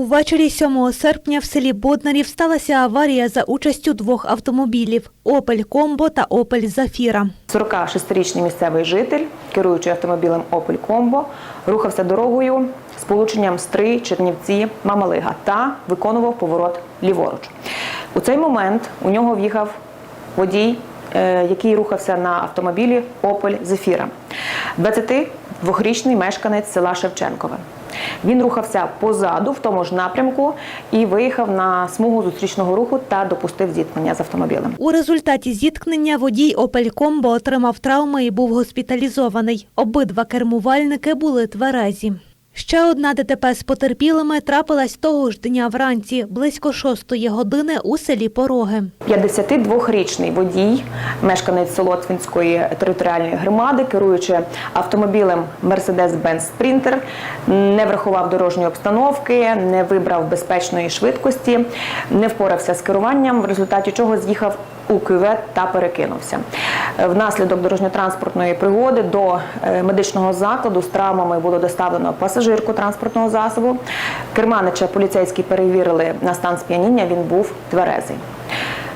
Увечері 7 серпня в селі Боднарів сталася аварія за участю двох автомобілів – «Опель Комбо» та «Опель Зафіра». 46-річний місцевий житель, керуючи автомобілем Opel Combo, рухався дорогою з полученням Стри, Чернівці, Мамалига та виконував поворот ліворуч. У цей момент у нього в'їхав водій, е, який рухався на автомобілі Opel Zafira. 22-річний мешканець села Шевченкове. Він рухався позаду в тому ж напрямку і виїхав на смугу зустрічного руху та допустив зіткнення з автомобілем. У результаті зіткнення водій «Опель Комбо» отримав травми і був госпіталізований. Обидва кермувальники були тверезі. Ще одна ДТП з потерпілими трапилась того ж дня вранці, близько шостої години у селі Пороги. 52-річний водій, мешканець Солотвінської територіальної громади, керуючи автомобілем Mercedes-Benz Sprinter, не врахував дорожньої обстановки, не вибрав безпечної швидкості, не впорався з керуванням, в результаті чого з'їхав у кювет та перекинувся. Внаслідок дорожньо-транспортної пригоди до е, медичного закладу з травмами було доставлено пасажирку транспортного засобу. Керманича поліцейські перевірили на стан сп'яніння, він був тверезий.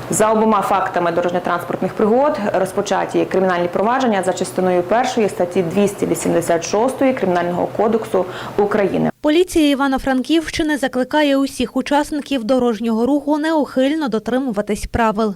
За обома фактами дорожньо-транспортних пригод розпочаті кримінальні провадження за частиною першої статті 286 Кримінального кодексу України. Поліція Івано-Франківщини закликає усіх учасників дорожнього руху неухильно дотримуватись правил.